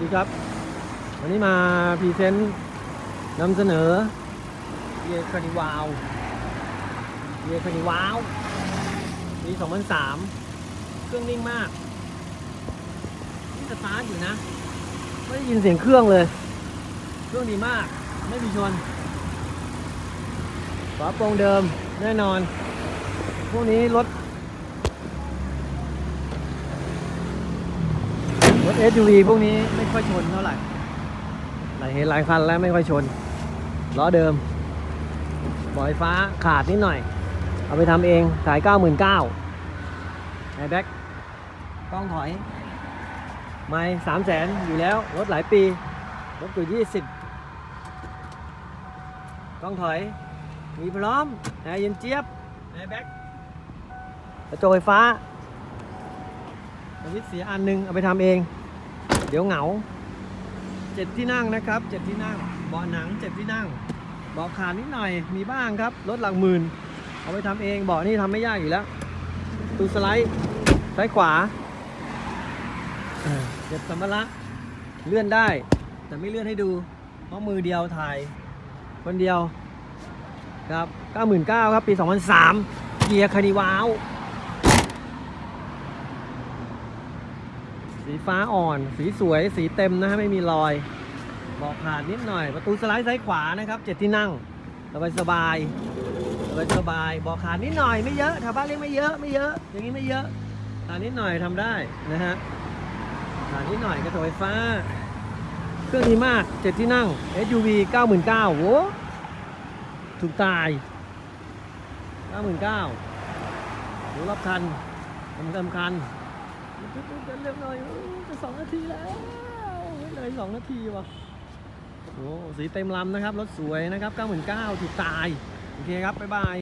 ดีครับ วันนี้มาพรีเซนต์นำเสนอเยคานิวาวเยคานิวาวปี2003 เครื่องนิ่งมากนี่สตาร์ทอยู่นะ ไม่ได้ยินเสียงเครื่องเลย เครื่องดีมาก ไม่มีชนฝาโปรงเดิมแน่นอน พวกนี้รถ ถ SUV พวกนี้ไม่ค่อยชนเท่าไหร่ หลายเห็นหลายคันแล้วไม่ค่อยชน ล้อเดิมบอยฟ้าขาดนิดหน่อย เอาไปทำเอง ขาย 99,000แอร์แบ็กกล้องถอย ไม่สามแสนอยู่แล้ว รถหลายปี รถอยู่ยี่สิบกล้องถอย มีพร้อมแอร์เย็นเจี๊ยบแอร์แบ็กกระจกไฟฟ้าสวิตช์เสียอันหนึง เอาไปทำเอง เดี๋ยวเหงาเจ็ดที่นั่งนะครับเจ็ดที่นั่งเบาะหนังเจ็ดที่นั่งเบาะขาดนิดหน่อยมีบ้างครับรถหลักหมื่นเอาไปทำเองเบาะนี่ทำไม่ยากอยู่แล้วตูสไลด์ซ้ายขวาเออเก็บสัมภาระเลื่อนได้ แต่ไม่เลื่อนให้ดู เพราะมือเดียวถ่าย คนเดียวครับ 99,000ครับ ปี 2003 เกียร์คานิวาว สีฟ้าอ่อน สีสวย สีเต็มนะฮะ ไม่มีรอยเบอกขาดนิดหน่อย ประตูสไลด์ซ้ายขวานะครับเจ็ดที่นั่ง สบายสบายสบายสบายบอกขาดนิดหน่อยไม่เยอะแถวบ้านเรียกไม่เยอะไม่เยอะ อย่างนี้ไม่เยอะขาดนิดหน่อยทำได้นะฮะขานิดหน่อยกระจกไฟฟ้า เครื่องดีมากเจ็ดที่นั่ง SUV 99,000โว้ถูกตาย 99,000ดูรอบคันทำกำ มันจะเร็วหน่อยโอ้จะสองนาทีแล้วไม่เลยสองนาทีว่ะโอ้สีเต็มลำนะครับ รถสวยนะครับ 99,000ถูกตาย โอเคครับ บ๊ายบาย